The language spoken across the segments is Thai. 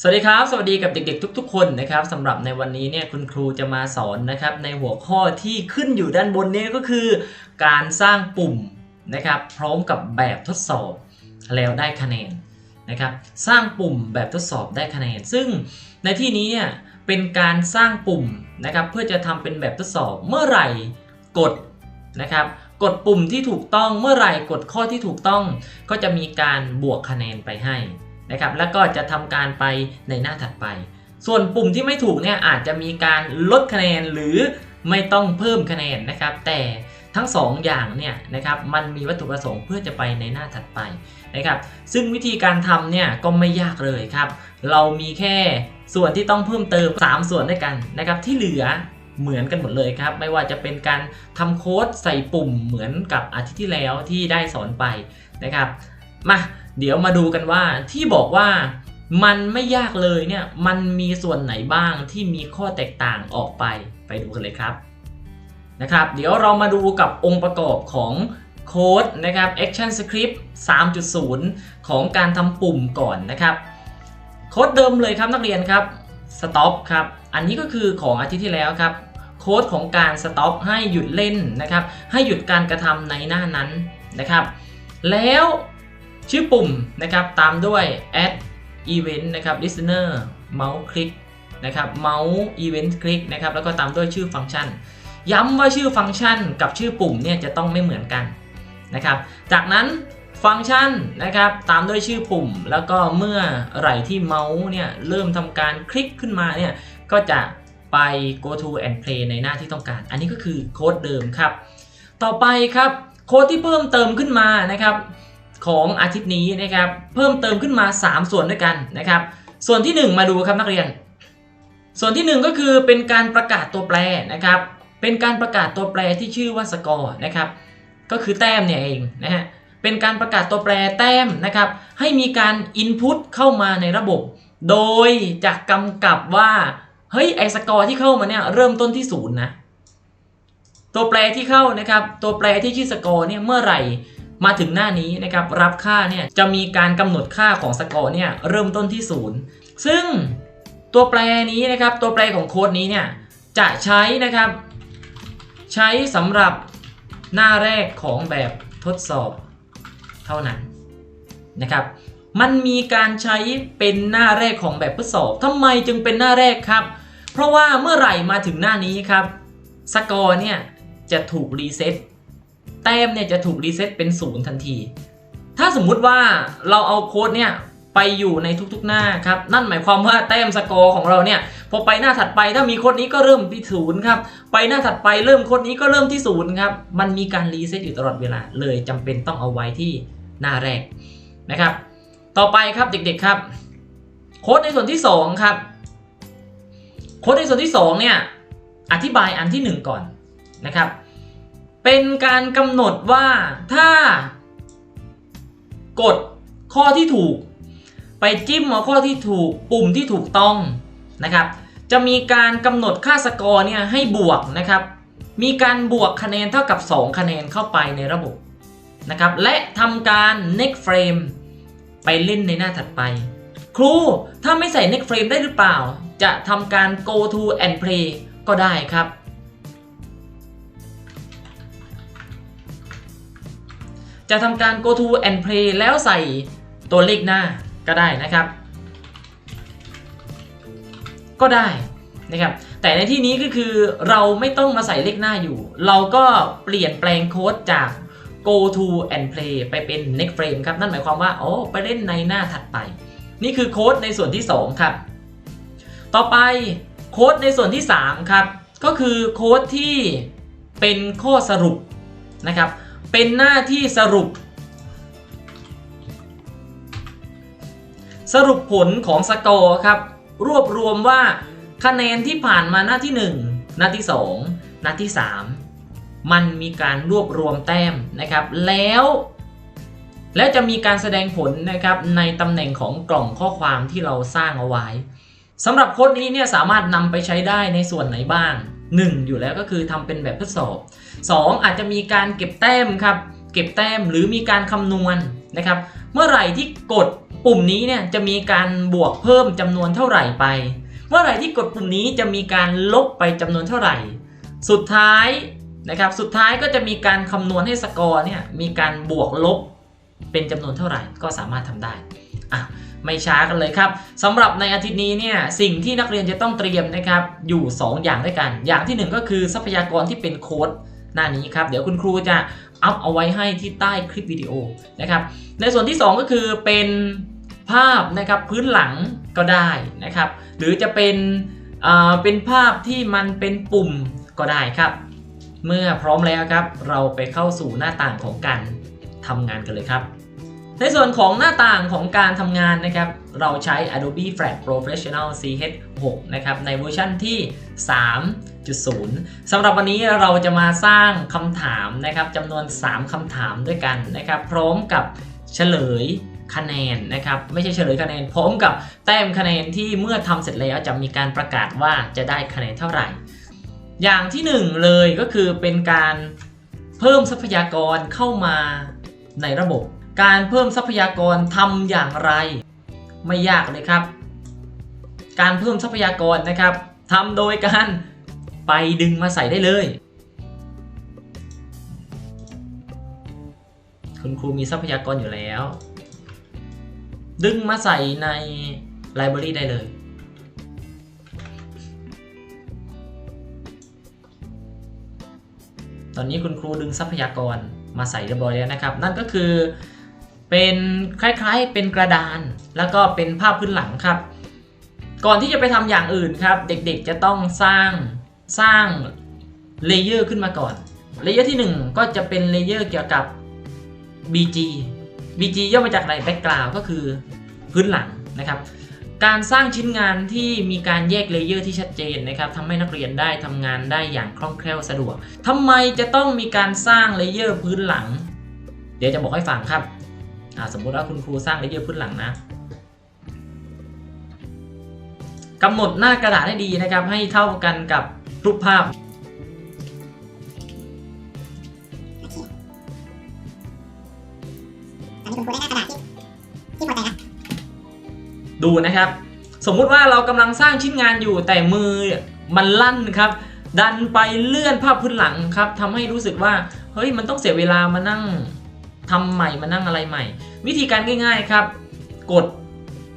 สวัสดีครับ สวัสดีกับเด็ก ๆ ทุก ๆ คนนะครับสำหรับในวันนี้เนี่ยคุณครูจะมาสอนนะครับในหัวข้อที่ขึ้นอยู่ด้านบนนี้ก็คือ การสร้างปุ่มนะครับ พร้อมกับแบบทดสอบแล้วได้คะแนนนะครับ สร้างปุ่มแบบทดสอบได้คะแนน ซึ่งในที่นี้เนี่ยเป็นการสร้างปุ่มนะครับเพื่อจะทำเป็นแบบทดสอบเมื่อไหร่กดนะครับกดปุ่มที่ถูกต้องเมื่อไหร่กดข้อที่ถูกต้อง ก็จะมีการบวกคะแนนไปให้ นะครับ แล้วก็จะทำการไปในหน้าถัดไป ส่วนปุ่มที่ไม่ถูกเนี่ยอาจจะมีการลดคะแนนหรือไม่ต้องเพิ่มคะแนนนะครับ แต่ทั้งสองอย่างเนี่ยนะครับมันมีวัตถุประสงค์เพื่อจะไปในหน้าถัดไปนะครับ ซึ่งวิธีการทำเนี่ยก็ไม่ยากเลยครับ เรามีแค่ส่วนที่ต้องเพิ่มเติม 3 ส่วนด้วยกันนะครับ ที่เหลือเหมือนกันหมดเลยครับ ไม่ว่าจะเป็นการทำโค้ดใส่ปุ่มเหมือนกับอาทิตย์ที่แล้วที่ได้สอนไปนะครับ มาเดี๋ยวมาดูกันว่าที่บอกว่ามันไม่ยากเลยเนี่ยมันมีส่วนไหนบ้างที่มีข้อแตกต่างออกไปไปดูกันเลยครับนะครับ เดี๋ยวเรามาดูกับองค์ประกอบของโค้ดนะครับ Action Script 3.0 ของการทำปุ่มก่อนนะครับโค้ดเดิมเลยครับนักเรียนครับ Stop ครับ อันนี้ก็คือของอาทิตย์ที่แล้วครับโค้ดของการ Stop ให้หยุดเล่นนะครับ ให้หยุดการกระทำในหน้านั้นนะครับ แล้ว ชื่อปุ่มนะครับตามด้วย add event นะครับ listener mouse click นะครับ mouse event click นะครับแล้วก็ตามด้วยชื่อฟังก์ชัน ย้ำว่าชื่อฟังก์ชันกับชื่อปุ่มเนี่ยจะต้องไม่เหมือนกันนะครับ จากนั้นฟังก์ชันนะครับตามด้วยชื่อปุ่ม แล้วก็เมื่อไหร่ที่เมาส์เนี่ยเริ่มทำการคลิกขึ้นมาเนี่ยก็จะไป go to and play ในหน้าที่ต้องการ อันนี้ก็คือโค้ดเดิมครับ ต่อไปครับโค้ดที่เพิ่มเติมขึ้นมานะครับ ของอาทิตย์นี้นะครับ เพิ่มเติมขึ้นมา 3 ส่วนด้วยกันนะครับ ส่วนที่ 1 มาดูครับนักเรียน ส่วนที่ 1 ก็คือเป็นการประกาศตัวแปรนะครับ เป็นการประกาศตัวแปรที่ชื่อว่าสกอร์นะครับ ก็คือแต้มเนี่ยเองนะฮะเป็นการประกาศตัวแปรแต้มนะครับ ให้มีการ input เข้ามาในระบบ โดยจะกำกับว่า เฮ้ยไอสกอร์ที่เข้ามาเนี่ยเริ่มต้นที่ศูนย์นะ ตัวแปรที่เข้านะครับ ตัวแปรที่ชื่อสกอร์เนี่ยเมื่อไหร่ มาถึงหน้านี้นะครับรับค่าเนี่ยจะมีการกำหนดค่าของสกอร์เนี่ยเริ่มต้นที่ศูนย์ซึ่งตัวแปรนี้นะครับตัวแปรของโค้ดนี้เนี่ยจะใช้นะครับ ใช้สำหรับหน้าแรกของแบบทดสอบเท่านั้นนะครับมันมีการใช้เป็นหน้าแรกของแบบทดสอบทำไมจึงเป็นหน้าแรกครับ เพราะว่าเมื่อไหร่มาถึงหน้านี้ครับสกอร์เนี่ยจะถูกรีเซ็ต แต้มเนี่ยจะถูกรีเซ็ตเป็นศูนย์ทันที ถ้าสมมุติว่าเราเอาโค้ดเนี่ยไปอยู่ในทุกๆหน้าครับ นั่นหมายความว่าแต้มสกอร์ของเราเนี่ย พอไปหน้าถัดไปถ้ามีโค้ดนี้ก็เริ่มที่ศูนย์ครับ ไปหน้าถัดไปเริ่มโค้ดนี้ก็เริ่มที่ศูนย์ครับ มันมีการรีเซ็ตอยู่ตลอดเวลา เลยจำเป็นต้องเอาไว้ที่หน้าแรกนะครับ ต่อไปครับเด็กๆครับ โค้ดในส่วนที่สองครับ โค้ดในส่วนที่สองเนี่ย อธิบายอันที่หนึ่งก่อนนะครับ เป็นการกำหนดว่าถ้ากดข้อที่ถูก ไปจิ้มเอาข้อที่ถูกปุ่มที่ถูกต้องนะครับจะมีการกำหนดค่าสกอร์เนี่ยให้บวกนะครับ มีการบวกคะแนนเท่ากับ 2 คะแนนเข้าไปในระบบนะครับ และทำการ next frame ไปเล่นในหน้าถัดไป ครูถ้าไม่ใส่ next frame ได้หรือเปล่า จะทำการ go to and play ก็ได้ครับ จะทำการ go to and play แล้วใส่ตัวเลขหน้าก็ได้นะครับ ก็ได้นะครับ แต่ในที่นี้ก็คือเราไม่ต้องมาใส่เลขหน้าอยู่ เราก็เปลี่ยนแปลงโค้ดจาก go to and play ไปเป็น next frame ครับ นั่นหมายความว่า โอ้ ไปเล่นในหน้าถัดไป นี่คือโค้ดในส่วนที่ 2 ครับ ต่อไปโค้ดในส่วนที่ 3 ครับ ก็คือโค้ดที่เป็นข้อสรุปนะครับ เป็นหน้าที่สรุป สรุปผลของสกอร์ครับ รวบรวมว่าคะแนนที่ผ่านมาหน้าที่ 1 หน้าที่ 2 หน้าที่ 3 มันมีการรวบรวมแต้มนะครับ แล้ว และจะมีการแสดงผลนะครับในตำแหน่งของกล่องข้อความที่เราสร้างเอาไว้สำหรับโค้ดนี้เนี่ยสามารถนำไปใช้ได้ในส่วนไหนบ้าง 1 อยู่แล้วก็คือทำเป็นแบบทดสอบ 2 อาจจะมีการเก็บแต้มครับเก็บแต้มหรือมีการคำนวณนะครับ เมื่อไหร่ที่กดปุ่มนี้เนี่ยจะมีการบวกเพิ่มจำนวนเท่าไหร่ไป เมื่อไหร่ที่กดปุ่มนี้จะมีการลบไปจำนวนเท่าไหร่ สุดท้ายนะครับสุดท้ายก็จะมีการคำนวณให้สกอร์เนี่ยมีการบวกลบเป็นจำนวนเท่าไหร่ก็สามารถทำได้อะ ไม่ช้ากันเลยครับสำหรับในอาทิตย์นี้เนี่ยสิ่งที่นักเรียนจะต้องเตรียมนะครับอยู่ 2 อย่างด้วยกัน อย่างที่ 1 ก็คือทรัพยากรที่เป็นโค้ดหน้านี้ครับเดี๋ยวคุณครูจะอัพเอาไว้ให้ที่ใต้คลิปวิดีโอนะครับในส่วนที่ 2 ก็คือเป็นภาพนะครับพื้นหลังก็ได้นะครับ หรือจะเป็นอ่าเป็นภาพที่มันเป็นปุ่มก็ได้ครับ เมื่อพร้อมแล้วครับ เราไปเข้าสู่หน้าต่างของการทำงานกันเลยครับ ในส่วนของหน้าต่างของการทำงานนะครับ เราใช้ Adobe Flash Professional CH6 นะครับในเวอร์ชันที่ 3.0 สำหรับวันนี้เราจะมาสร้างคำถามนะครับจำนวน 3คำถามด้วยกันนะครับ พร้อมกับเฉลยคะแนนนะครับ ไม่ใช่เฉลยคะแนนพร้อมกับแต้มคะแนนที่เมื่อทำเสร็จแล้วจะมีการประกาศว่าจะได้คะแนนเท่าไหร่ อย่างที่หนึ่งเลยก็คือเป็นการเพิ่มทรัพยากรเข้ามาในระบบ การเพิ่มทรัพยากรทำอย่างไร ไม่ยากเลยครับ การเพิ่มทรัพยากรนะครับทำโดยการไปดึงมาใส่ได้เลย คุณครูมีทรัพยากรอยู่แล้ว ดึงมาใส่ในไลบรารีได้เลยตอนนี้คุณครูดึงทรัพยากรมาใส่เรียบร้อยแล้วนะครับ นั่นก็คือ เป็นคล้ายๆ เป็นกระดาน แล้วก็เป็นภาพพื้นหลังครับ ก่อนที่จะไปทำอย่างอื่นครับ เด็กๆจะต้องสร้างสร้างเลเยอร์ขึ้นมาก่อน เลเยอร์ที่ 1 ก็จะเป็นเลเยอร์เกี่ยวกับ BG BG ย่อมาจากอะไร Background ก็คือพื้นหลังนะครับ การสร้างชิ้นงานที่มีการแยกเลเยอร์ที่ชัดเจนนะครับทำให้นักเรียนได้ทำงานได้อย่างคล่องแคล่วสะดวกทำไมจะต้องมีการสร้างเลเยอร์พื้นหลัง เดี๋ยวจะบอกให้ฟังครับ สมมุติว่าคุณครูสร้างเลเยอร์พื้นหลังนะกำหนดหน้ากระดาษให้ดีนะครับ ให้เท่ากันกับรูปภาพมีคุณครูได้หน้ากระดาษที่ที่พอใจนะดูนะครับ สมมุติว่าเรากำลังสร้างชิ้นงานอยู่แต่มือมันลั่นครับ ดันไปเลื่อนภาพพื้นหลังครับทำให้รู้สึกว่า เฮ้ยมันต้องเสียเวลามานั่ง ทำใหม่มานั่งอะไรใหม่ วิธีการง่าย ๆครับ กด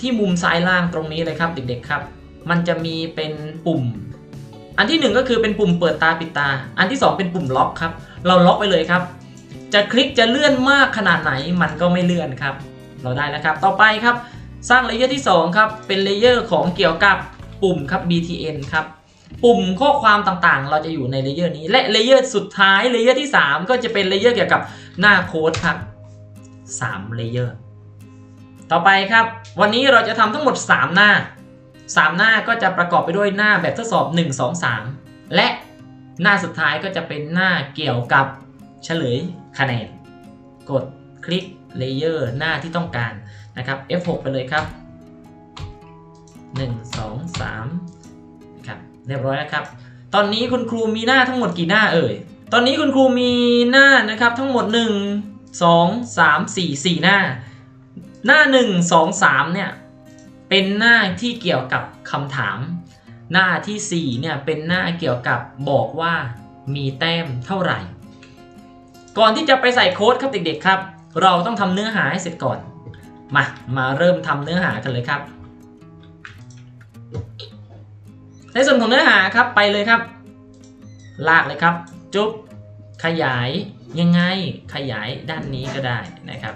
ที่มุมซ้ายล่างตรงนี้เลยครับเด็กๆครับ มันจะมีเป็นปุ่ม อันที่หนึ่งก็คือเป็นปุ่มเปิดตาปิดตา อันที่สองเป็นปุ่มล็อกครับ เราล็อกไปเลยครับ จะคลิกจะเลื่อนมากขนาดไหนมันก็ไม่เลื่อนครับ เราได้แล้วครับ ต่อไปครับ สร้างเลเยอร์ที่2ครับเป็นเลเยอร์ของเกี่ยวกับปุ่มครับ btn ครับ ปุ่มข้อความต่างๆ เราจะอยู่ในเลเยอร์นี้ และเลเยอร์สุดท้ายเลเยอร์ที่ 3 ก็จะเป็นเลเยอร์เกี่ยวกับหน้าโค้ดครับ3เลเยอร์ต่อไปครับ วันนี้เราจะทำทั้งหมด 3 หน้า 3 หน้าก็จะประกอบไปด้วยหน้าแบบทดสอบ 1 2 3 และหน้าสุดท้ายก็จะเป็นหน้าเกี่ยวกับเฉลยคะแนน กดคลิกเลเยอร์หน้าที่ต้องการนะครับ F6 ไปเลยครับ 1 2 3 เรียบร้อยแล้วครับ ตอนนี้คุณครูมีหน้าทั้งหมดกี่หน้าเอ่ย ตอนนี้คุณครูมีหน้านะครับทั้งหมด 1 2 3 4 4 หน้า หน้า 1 2 3เนี่ยเป็นหน้าที่เกี่ยวกับคำถาม หน้าทีสี่4เนี่ยเป็นหน้าเกี่ยวกับบอกว่ามีแต้มเท่าไหร่ ก่อนที่จะไปใส่โค้ดครับเด็กๆครับ เราต้องทำเนื้อหาให้เสร็จก่อน มา มาเริ่มทำเนื้อหากันเลยครับ ในส่วนของเนื้อหาครับไปเลยครับ ลากเลยครับ จุ๊บขยายยังไงขยายด้านนี้ก็ได้นะครับ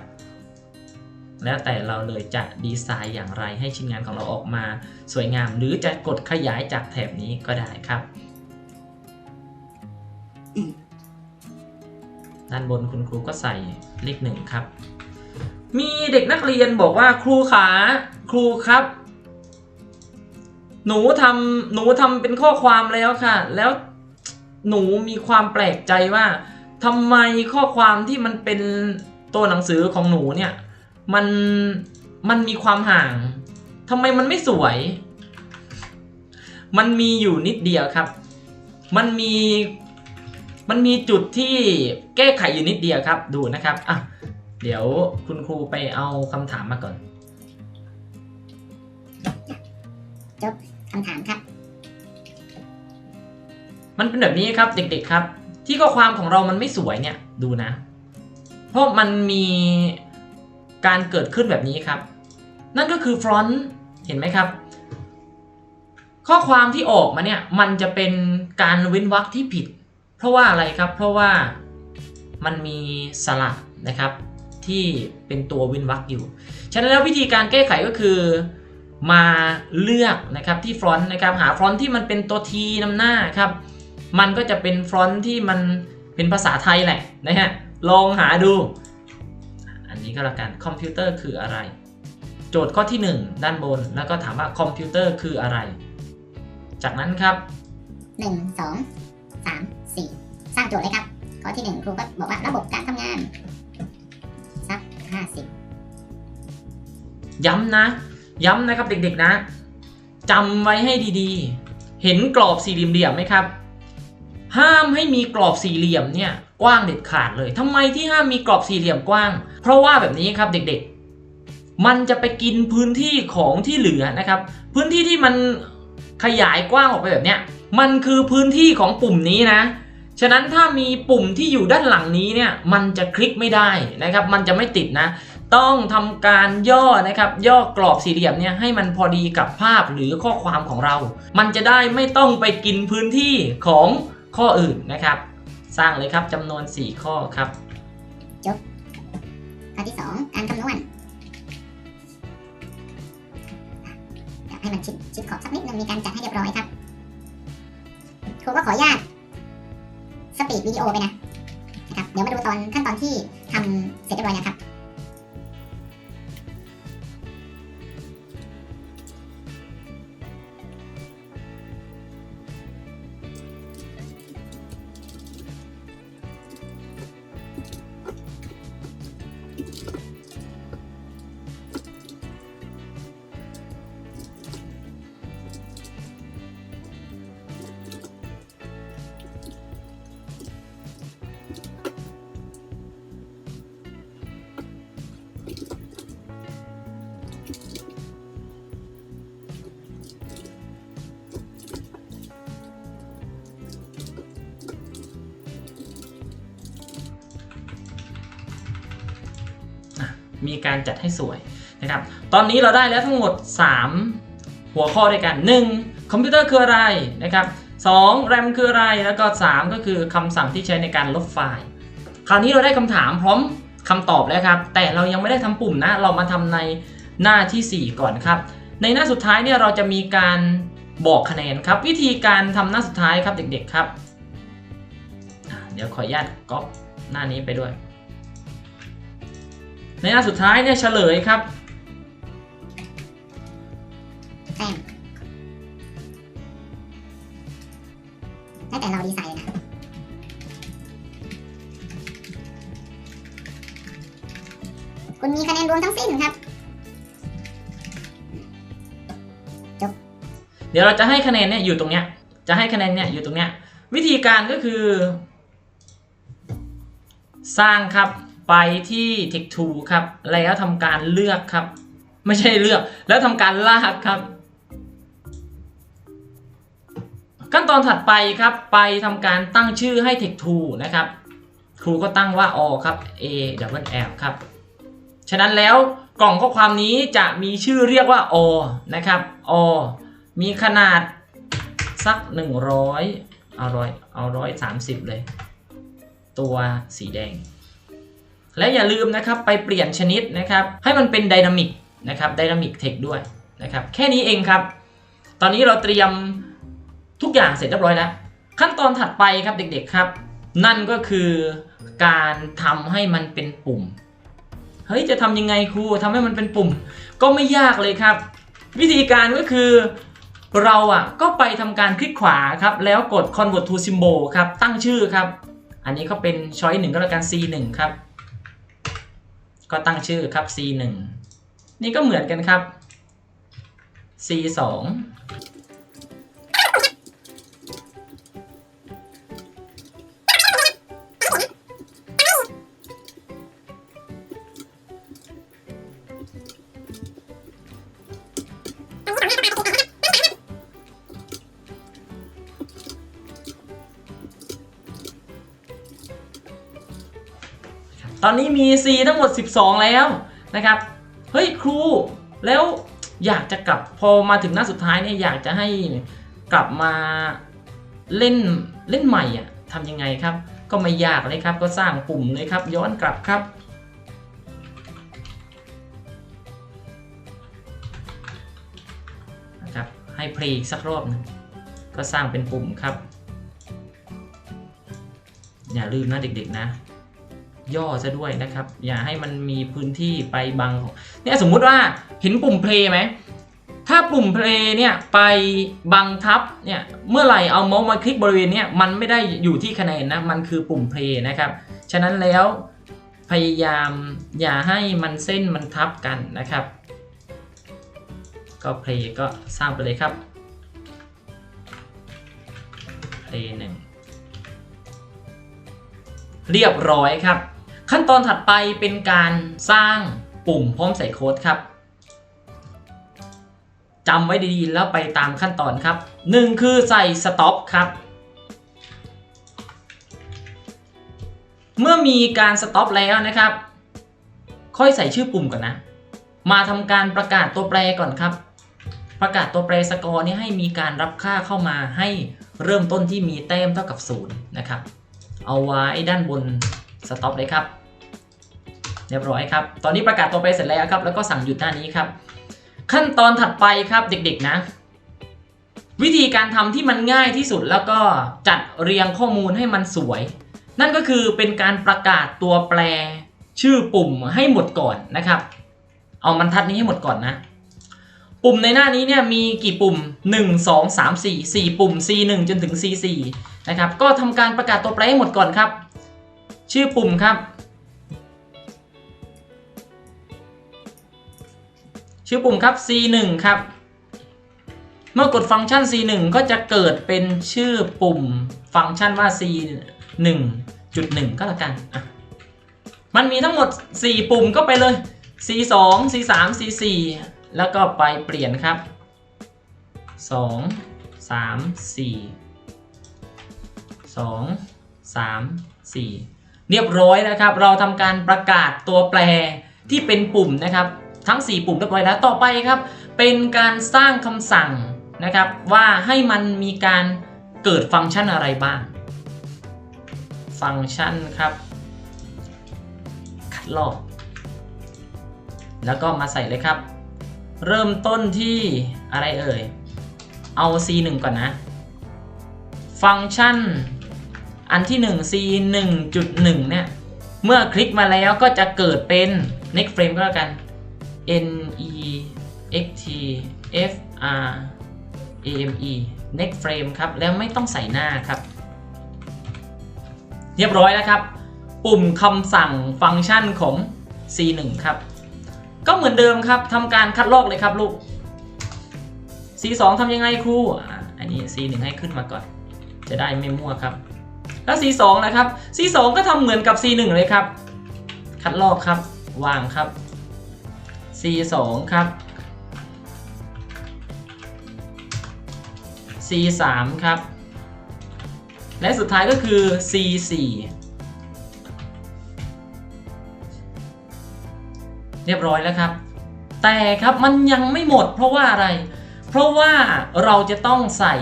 แล้วแต่เราเลยจะดีไซน์อย่างไรให้ชิ้นงานของเราออกมาสวยงาม หรือจะกดขยายจากแถบนี้ก็ได้ครับด้านบนคุณครูก็ใส่เลขหนึ่งครับ มีเด็กนักเรียนบอกว่าครูขาครูครับ หนูทำหนูทำเป็นข้อความแล้วค่ะ แล้วหนูมีความแปลกใจว่าทำไมข้อความที่มันเป็นตัวหนังสือของหนูเนี่ยมันมันมีความห่างทำไมมันไม่สวย มันมีอยู่นิดเดียวครับ มันมีมันมีจุดที่แก้ไขอยู่นิดเดียวครับ ดูนะครับอะเดี๋ยวคุณครูไปเอาคำถามมาก่อนจบ คำถามครับ มันเป็นแบบนี้ครับเด็กๆครับ ที่ข้อความของเรามันไม่สวยเนี่ยดูนะ เพราะมันมีการเกิดขึ้นแบบนี้ครับ นั่นก็คือฟรอนต์เห็นไหมครับ ข้อความที่ออกมาเนี่ยมันจะเป็นการเว้นวรรคที่ผิด เพราะว่าอะไรครับ เพราะว่ามันมีสระนะครับที่เป็นตัวเว้นวรรคอยู่ ฉะนั้นแล้ววิธีการแก้ไขก็คือ มาเลือกนะครับที่ฟรอนต์นะครับหาฟรอนต์ที่มันเป็นตัว T นำหน้าครับ มันก็จะเป็นฟรอนต์ที่มันเป็นภาษาไทยแหละนะฮะลองหาดู อันนี้ก็แล้วกันคอมพิวเตอร์คืออะไร โจทย์ข้อที่ 1 ด้านบน แล้วก็ถามว่าคอมพิวเตอร์คืออะไร จากนั้นครับหนึ่งสองสามสี่สร้างโจทย์เลยครับ ข้อที่หนึ่งครูก็บอกว่าระบบการทำงานสักห้าสิบย้ำนะ ย้ำนะครับเด็กๆนะจำไว้ให้ดีๆ เห็นกรอบสี่เหลี่ยมไหมครับ ห้ามให้มีกรอบสี่เหลี่ยมเนี่ยกว้างเด็ดขาดเลยทำไมที่ห้ามมีกรอบสี่เหลี่ยมกว้าง เพราะว่าแบบนี้ครับเด็กๆ มันจะไปกินพื้นที่ของที่เหลือนะครับ พื้นที่ที่มันขยายกว้างออกไปแบบเนี้ยมันคือพื้นที่ของปุ่มนี้นะ ฉะนั้นถ้ามีปุ่มที่อยู่ด้านหลังนี้เนี่ย มันจะคลิกไม่ได้นะครับ มันจะไม่ติดนะ ต้องทำการย่อนะครับ ย่อกรอบสี่เหลี่ยมเนี่ยให้มันพอดีกับภาพหรือข้อความของเรา มันจะได้ไม่ต้องไปกินพื้นที่ของข้ออื่นนะครับ สร้างเลยครับจำนวน 4 ข้อครับจบข้อที่สองการคำนวณอยากให้มันชิดชิดขอบสักนิดนึงมีการจัดให้เรียบร้อยครับครูก็ขออนุญาตสปีดวิดีโอไปนะนะครับเดี๋ยวมาดูตอนขั้นตอนที่ทำเสร็จเรียบร้อยนะครับ มีการจัดให้สวยนะครับ ตอนนี้เราได้แล้วทั้งหมด 3 หัวข้อด้วยกัน 1. คอมพิวเตอร์คืออะไรนะครับ 2. แรมคืออะไร แล้วก็ 3 ก็คือคำสั่งที่ใช้ในการลบไฟล์ คราวนี้เราได้คำถามพร้อมคำตอบแล้วครับ แต่เรายังไม่ได้ทำปุ่มนะ เรามาทำในหน้าที่ 4 ก่อนครับ ในหน้าสุดท้ายเนี่ยเราจะมีการบอกคะแนนครับ วิธีการทำหน้าสุดท้ายครับเด็กๆครับ เดี๋ยวขออนุญาตก๊อปหน้านี้ไปด้วย ในหน้าสุดท้ายเนี่ยเฉลยครับแต้มแล้วแต่เราดีไซน์นะคุณมีคะแนนรวมทั้งสิ้นครับเดี๋ยวเราจะให้คะแนนเนี่ยอยู่ตรงเนี้ยจะให้คะแนนเนี่ยอยู่ตรงเนี้ยวิธีการก็คือ สร้างครับ ไปที่ Tech t o ครับ แล้วทำการเลือกครับ ไม่ใช่เลือก แล้วทำการลากครับ ขั้นตอนถัดไปครับ ไปทำการตั้งชื่อให้ Tech t o นะครับ ครูก็ตั้งว่าอครับ A double L ครับ ฉะนั้นแล้วกล่องข้อความนี้จะมีชื่อเรียกว่าอนะครับอมีขนาดสัก 100 เอาร้อยเอาร้อยสามสิบเลย ตัวสีแดง และอย่าลืมนะครับไปเปลี่ยนชนิดนะครับให้มันเป็นไดนามิกนะครับไดนามิกเทคด้วยนะครับแค่นี้เองครับ ตอนนี้เราเตรียมทุกอย่างเสร็จเรียบร้อยแล้ว ขั้นตอนถัดไปครับเด็กๆครับ นั่นก็คือการทำให้มันเป็นปุ่มเฮ้ยจะทำยังไงครูทำให้มันเป็นปุ่ม ก็ไม่ยากเลยครับ วิธีการก็คือเราอะก็ไปทำการคลิกขวาครับแล้วกด convert to symbol ครับตั้งชื่อครับ อันนี้ก็เป็น choice 1ก็แล้วกัน c 1 ครับ ก็ตั้งชื่อครับ c 1นี่ก็เหมือนกันครับ c 2 ตอนนี้มี C ทั้งหมด 12 แล้วนะครับ เฮ้ยครูแล้วอยากจะกลับพอมาถึงหน้าสุดท้ายเนี่ยอยากจะให้กลับมาเล่นเล่นใหม่อะทำยังไงครับ ก็ไม่ยากเลยครับ ก็สร้างปุ่มเลยครับ ย้อนกลับครับ นะครับ ให้เพลย์สักรอบหนึงก็สร้างเป็นปุ่มครับ อย่าลืมนะเด็กๆนะ ย่อซะด้วยนะครับ อย่าให้มันมีพื้นที่ไปบังเนี่ยสมมุติว่าเห็นปุ่มเพลย์ไหมถ้าปุ่มเพลย์เนี่ยไปบังทับเนี่ยเมื่อไหร่เอาเมาส์มาคลิกบริเวณเนี่ยมันไม่ได้อยู่ที่คะแนนนะมันคือปุ่มเพลย์นะครับ ฉะนั้นแล้วพยายามอย่าให้มันเส้นมันทับกันนะครับ ก็เพลย์ก็สร้างไปเลยครับเพลย์หนึ่งเรียบร้อยครับ ขั้นตอนถัดไปเป็นการสร้างปุ่มพร้อมใส่โค้ดครับจำไว้ดีๆแล้วไปตามขั้นตอนครับ 1 คือใส่ stop ครับ เมื่อมีการ stop แล้วนะครับ ค่อยใส่ชื่อปุ่มก่อนนะ มาทำการประกาศตัวแปรก่อนครับ ประกาศตัวแปรสกอร์นี้ให้มีการรับค่าเข้ามาให้เริ่มต้นที่มีแต้มเท่ากับ 0 นะครับ เอาไว้ด้านบน stop เลยครับ เรียบร้อยครับตอนนี้ประกาศตัวแปรเสร็จแล้วครับแล้วก็สั่งหยุดหน้านี้ครับ ขั้นตอนถัดไปครับเด็กๆนะ วิธีการทำที่มันง่ายที่สุดแล้วก็จัดเรียงข้อมูลให้มันสวย นั่นก็คือเป็นการประกาศตัวแปรชื่อปุ่มให้หมดก่อนนะครับ เอามันทัดนี้ให้หมดก่อนนะ ปุ่มในหน้านี้เนี่ยมีกี่ปุ่ม 1 2 3 4 4 ปุ่ม C1 จนถึง C4 นะครับก็ทำการประกาศตัวแปรให้หมดก่อนครับ ชื่อปุ่มครับ ชื่อปุ่มครับ C1 ครับ เมื่อกดฟังก์ชัน C1 ก็จะเกิดเป็นชื่อปุ่มฟังก์ชันว่า C1.1 ก็แล้วกันมันมีทั้งหมด 4 ปุ่มก็ไปเลย C2 C3 C4 แล้วก็ไปเปลี่ยนครับ 2 3 4 2 3 4 เรียบร้อยนะครับ เราทำการประกาศตัวแปรที่เป็นปุ่มนะครับ ทั้ง 4 ปุ่มเรียบร้อยแล้วต่อไปครับ เป็นการสร้างคำสั่งนะครับว่าให้มันมีการเกิดฟังก์ชันอะไรบ้าง ฟังก์ชันครับคัดลอก แล้วก็มาใส่เลยครับ เริ่มต้นที่อะไรเอ่ย เอา C1 ก่อนนะ ฟังก์ชันอันที่ 1 C 1.1 เนี่ย เมื่อคลิกมาแล้วก็จะเกิดเป็น next frame ก็แล้วกัน N E X T F R A M E next frame ครับ แล้วไม่ต้องใส่หน้าครับ เรียบร้อยแล้วครับ ปุ่มคำสั่งฟังก์ชันของ C1 ครับ ก็เหมือนเดิมครับทำการคัดลอกเลยครับลูก C2 ทำยังไงครู อันนี้ C1 ให้ขึ้นมาก่อน จะได้ไม่มั่วครับ แล้ว C2 นะครับ C2 ก็ทำเหมือนกับ C1 เลยครับ คัดลอกครับ วางครับ C2 ครับ C3 ครับ และสุดท้ายก็คือ C4 เรียบร้อยแล้วครับ แต่ครับมันยังไม่หมดเพราะว่าอะไร เพราะว่าเราจะต้องใส่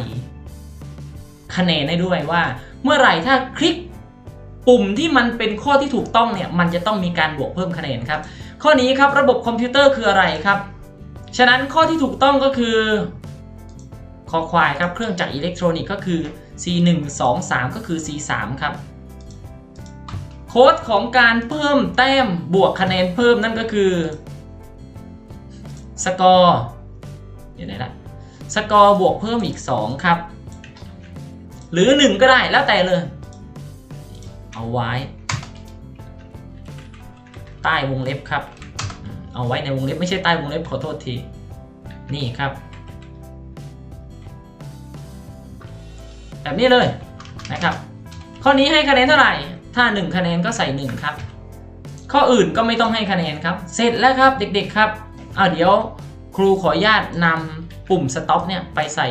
คะแนนให้ด้วยว่า เมื่อไหร่ถ้าคลิกปุ่มที่มันเป็นข้อที่ถูกต้องเนี่ย มันจะต้องมีการบวกเพิ่มคะแนนครับ ข้อนี้ครับระบบคอมพิวเตอร์คืออะไรครับ ฉะนั้นข้อที่ถูกต้องก็คือคอควายครับเครื่องจักรอิเล็กทรอนิกส์ก็คือ C1 2 3 ก็คือ C3 ครับ โค้ดของการเพิ่มแต้มบวกคะแนนเพิ่มนั่นก็คือสกอร์อยู่ไหนละสกอร์บวกเพิ่มอีก 2 ครับ หรือ 1 ก็ได้แล้วแต่เลย เอาไว้ ใต้วงเล็บครับ เอาไว้ในวงเล็บไม่ใช่ใต้วงเล็บขอโทษที นี่ครับ แบบนี้เลยนะครับ ข้อนี้ให้คะแนนเท่าไหร่ ถ้า 1 คะแนนก็ใส่ 1 ครับ ข้ออื่นก็ไม่ต้องให้คะแนนครับ เสร็จแล้วครับเด็กๆครับเอาเดี๋ยวครูขออนุญาตนำปุ่ม stop เนี่ยไปใส่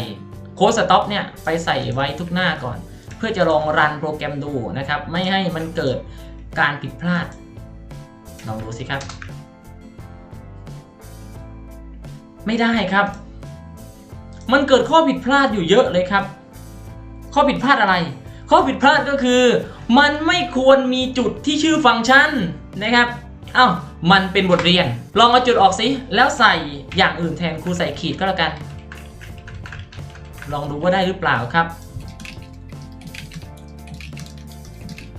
โค้ด stop เนี่ยไปใส่ไว้ทุกหน้าก่อน เพื่อจะลองรันโปรแกรมดูนะครับ ไม่ให้มันเกิดการผิดพลาด ลองดูสิครับ ไม่ได้ครับ มันเกิดข้อผิดพลาดอยู่เยอะเลยครับ ข้อผิดพลาดอะไร ข้อผิดพลาดก็คือ มันไม่ควรมีจุดที่ชื่อฟังก์ชันนะครับเอ้ามันเป็นบทเรียน ลองเอาจุดออกสิ แล้วใส่อย่างอื่นแทนครูใส่ขีดก็แล้วกัน ลองดูว่าได้หรือเปล่าครับ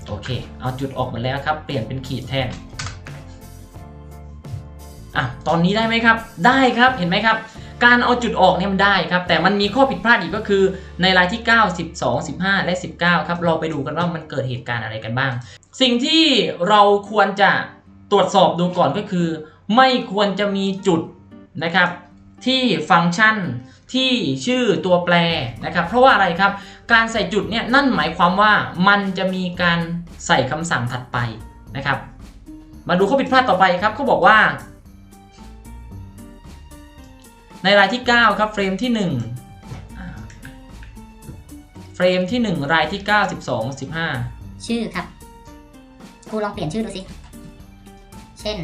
โอเค เอาจุดออกมาแล้วครับ เปลี่ยนเป็นขีดแทน อะตอนนี้ได้ไหมครับ ได้ครับเห็นไหมครับ การเอาจุดออกเนี่ยมันได้ครับ แต่มันมีข้อผิดพลาดอีกก็คือในรายที่ 9 12 15 และ 19 ครับ เราไปดูกันว่ามันเกิดเหตุการณ์อะไรกันบ้าง สิ่งที่เราควรจะตรวจสอบดูก่อนก็คือ ไม่ควรจะมีจุดนะครับที่ฟังก์ชันที่ชื่อตัวแปรนะครับ เพราะว่าอะไรครับ การใส่จุดเนี่ยนั่นหมายความว่ามันจะมีการใส่คำสั่งถัดไปนะครับ มาดูข้อผิดพลาดต่อไปครับเขาบอกว่า ในรายที่ 9 ครับเฟรมที่ 1 เฟรมที่ 1 รายที่ 9 12 15 ชื่อครับครูลองเปลี่ยนชื่อดูสิ เช่น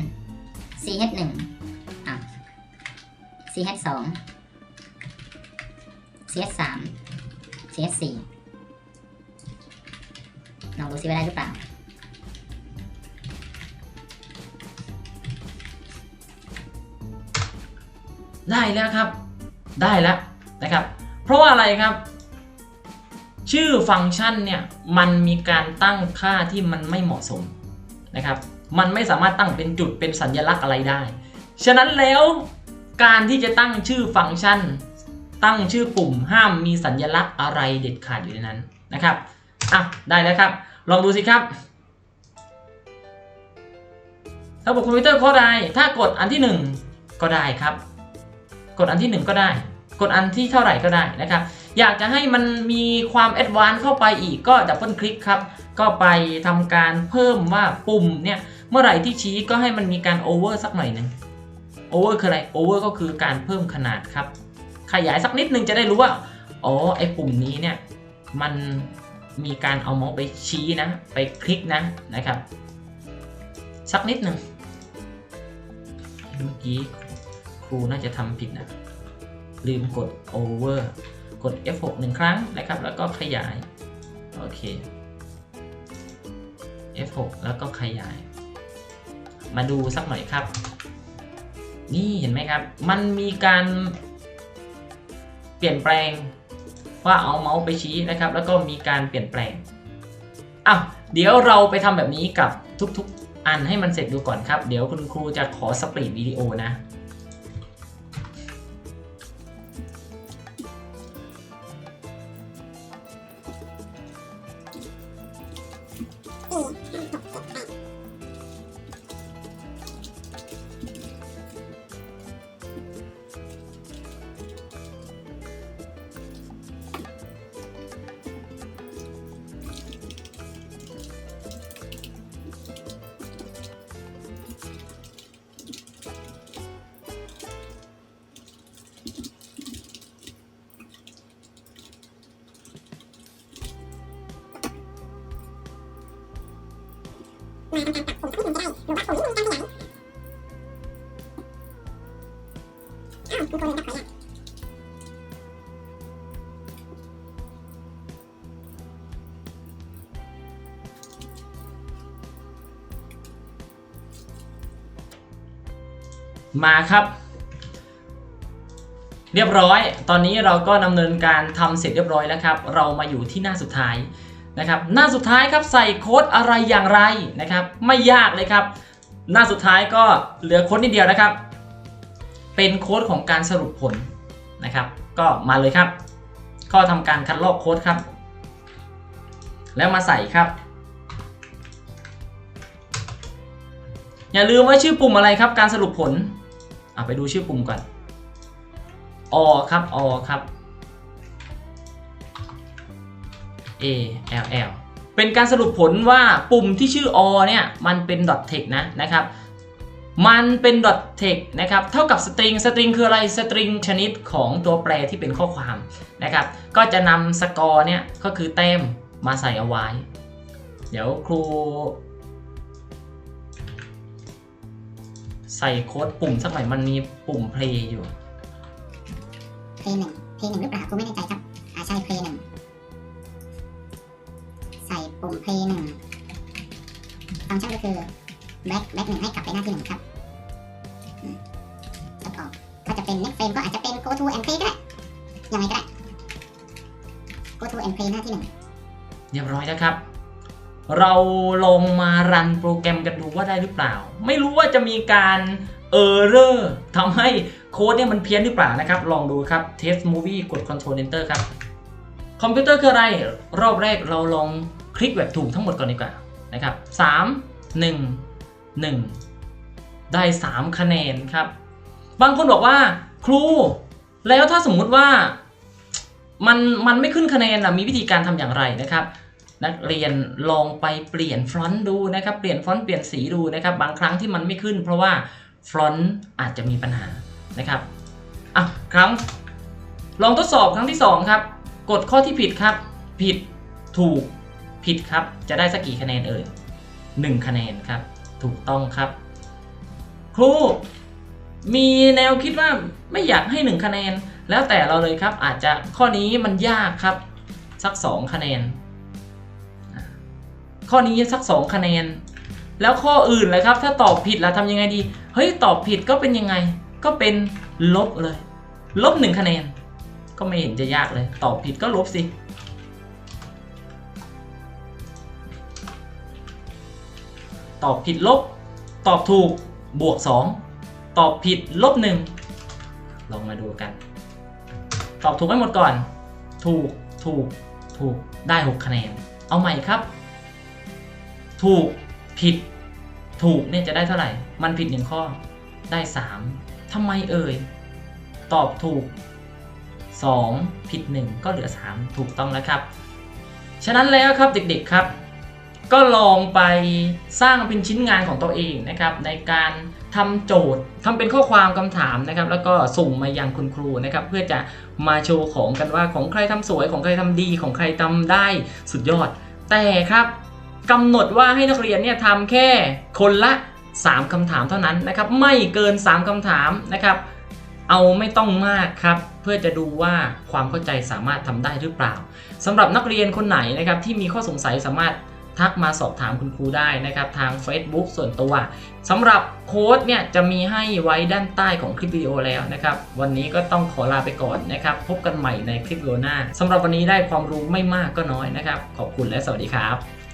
ch1 อะ ch2 ch3 ch4 ลองดูสิว่าได้หรือเปล่า ได้แล้วครับ ได้แล้วนะครับ เพราะว่าอะไรครับ ชื่อฟังก์ชันเนี่ยมันมีการตั้งค่าที่มันไม่เหมาะสมนะครับ มันไม่สามารถตั้งเป็นจุดเป็นสัญลักษณ์อะไรได้ ฉะนั้นแล้วการที่จะตั้งชื่อฟังก์ชัน ตั้งชื่อปุ่มห้ามมีสัญลักษณ์อะไรเด็ดขาดอยู่ในนั้นนะครับอะได้แล้วครับ ลองดูสิครับระบบคอมพิวเตอร์ข้อใดถ้ากดอันที่หนึ่งก็ได้ครับ กดอันที่ 1 ก็ได้ กดอันที่เท่าไหร่ก็ได้นะครับ อยากจะให้มันมีความแอดวานซ์เข้าไปอีกก็ดับเบิลคลิกครับ ก็ไปทำการเพิ่มว่าปุ่มเนี่ยเมื่อไหร่ที่ชี้ก็ให้มันมีการโอเวอร์สักหน่อยหนึ่งโอเวอร์คืออะไรโอเวอร์ก็คือการเพิ่มขนาดครับ ขยายสักนิดนึงจะได้รู้ว่าอ๋อไอ้ปุ่มนี้เนี่ยมันมีการเอาเมาส์ไปชี้นะ ไปคลิกนะนะครับ สักนิดหนึ่งเมื่อกี้ ครูน่าจะทำผิดนะ ลืมกด over กด F6 หนึ่งครั้งนะครับ แล้วก็ขยาย โอเค F6 แล้วก็ขยาย มาดูสักหน่อยครับ นี่เห็นไหมครับ มันมีการเปลี่ยนแปลงว่าเอาเมาส์ไปชี้นะครับ แล้วก็มีการเปลี่ยนแปลงอะเดี๋ยวเราไปทำแบบนี้กับทุกๆอันให้มันเสร็จดูก่อนครับ เดี๋ยวคุณครูจะขอสปรีดวิดีโอนะ อ้าวคุณครูลืมตัดขออย่างมาครับ เรียบร้อย ตอนนี้เราก็ดำเนินการทำเสร็จเรียบร้อยแล้วครับ เรามาอยู่ที่หน้าสุดท้ายนะครับ หน้าสุดท้ายครับใส่โค้ดอะไรอย่างไรนะครับ ไม่ยากเลยครับ หน้าสุดท้ายก็เหลือโค้ดนิดเดียวนะครับ เป็นโค้ดของการสรุปผลนะครับ ก็มาเลยครับ ก็ทำการคัดลอกโค้ดครับ แล้วมาใส่ครับ อย่าลืมว่าชื่อปุ่มอะไรครับ การสรุปผลอะไปดูชื่อปุ่มก่อนอครับอครับ A L L เป็นการสรุปผลว่าปุ่มที่ชื่ออเนี่ย มันเป็น .text นะนะครับ มันเป็น .text นะครับเท่ากับ string string คืออะไร string ชนิดของตัวแปรที่เป็นข้อความนะครับก็จะนำสกอร์เนี่ยก็คือแต้มมาใส่เอาไว้ เดี๋ยวครู ใส่โค้ดปุ่มสักหน่อยมันมีปุ่ม play อยู่เพลงหนึ่งเพลงหนึ่งหรือเปล่าครูไม่แน่ใจครับอ่าใช่เพลงหนึ่งใส่ปุ่มเพลงหนึ่งฟังก์ชันก็คือ แบ็คแบ็คหนึ่งให้กลับไปหน้าที่หนึ่งครับอืมจบออกก็จะเป็น next frame ก็อาจจะเป็น go to and play ก็ได้ยังไงก็ได้ go to and play หน้าที่หนึ่งเรียบร้อยนะครับ เราลองมารันโปรแกรมกันดูว่าได้หรือเปล่า ไม่รู้ว่าจะมีการเออร์เรอร์ทำให้โค้ดเนี่ยมันเพี้ยนหรือเปล่านะครับ ลองดูครับ test movie กด control enter ครับ คอมพิวเตอร์คืออะไร รอบแรกเราลองคลิกแบบถูกทั้งหมดก่อนดีกว่านะครับ 3 1 1 ได้ 3 คะแนนครับ บางคนบอกว่าครู แล้วถ้าสมมุติว่ามันมันไม่ขึ้นคะแนนล่ะมีวิธีการทำอย่างไรนะครับ นักเรียนลองไปเปลี่ยนฟอนต์ดูนะครับเปลี่ยนฟอนต์เปลี่ยนสีดูนะครับ บางครั้งที่มันไม่ขึ้น เพราะว่าฟอนต์อาจจะมีปัญหานะครับอะครั้งลองทดสอบครั้งที่สองครับ กดข้อที่ผิดครับ ผิดถูกผิดครับ จะได้สักกี่คะแนนเอ่ยหนึ่งคะแนนครับ ถูกต้องครับ ครู มีแนวคิดว่าไม่อยากให้หนึ่งคะแนน แล้วแต่เราเลยครับ อาจจะข้อนี้มันยากครับ สักสองคะแนน ข้อนี้สักสองคะแนน แล้วข้ออื่นเลยครับ ถ้าตอบผิดเราทำยังไงดี เฮ้ยตอบผิดก็เป็นยังไง ก็เป็นลบเลย ลบหนึ่งคะแนน ก็ไม่เห็นจะยากเลย ตอบผิดก็ลบสิ ตอบผิดลบ ตอบถูกบวก 2 ตอบผิดลบ 1 ลองมาดูกัน ตอบถูกให้หมดก่อน ถูกถูกถูกได้ 6 คะแนน เอาใหม่ครับ ถูกผิด ถูกเนี่ยจะได้เท่าไหร่ มันผิดหนึ่งข้อได้ 3ทำไมเอ่ย ตอบถูก 2 ผิด 1 ก็เหลือ 3 ถูกต้องแล้วครับ ฉะนั้นแล้วครับเด็กๆครับ ก็ลองไปสร้างเป็นชิ้นงานของตัวเองนะครับในการทำโจทย์ทำเป็นข้อความคำถามนะครับ แล้วก็ส่งมายังคุณครูนะครับ เพื่อจะมาโชว์ของกันว่าของใครทำสวยของใครทำดีของใครทำได้สุดยอด แต่ครับกำหนดว่าให้นักเรียนเนี่ยทำแค่คนละ 3คำถามเท่านั้นนะครับ ไม่เกิน 3คำถามนะครับ เอาไม่ต้องมากครับเพื่อจะดูว่าความเข้าใจสามารถทำได้หรือเปล่าสำหรับนักเรียนคนไหนนะครับที่มีข้อสงสัยสามารถ ทักมาสอบถามคุณครูได้นะครับทาง Facebook ส่วนตัวสำหรับโค้ดเนี่ยจะมีให้ไว้ด้านใต้ของคลิปวิดีโอแล้วนะครับวันนี้ก็ต้องขอลาไปก่อนนะครับพบกันใหม่ในคลิปวิดีโอหน้าสำหรับวันนี้ได้ความรู้ไม่มากก็น้อยนะครับ ขอบคุณและสวัสดีครับ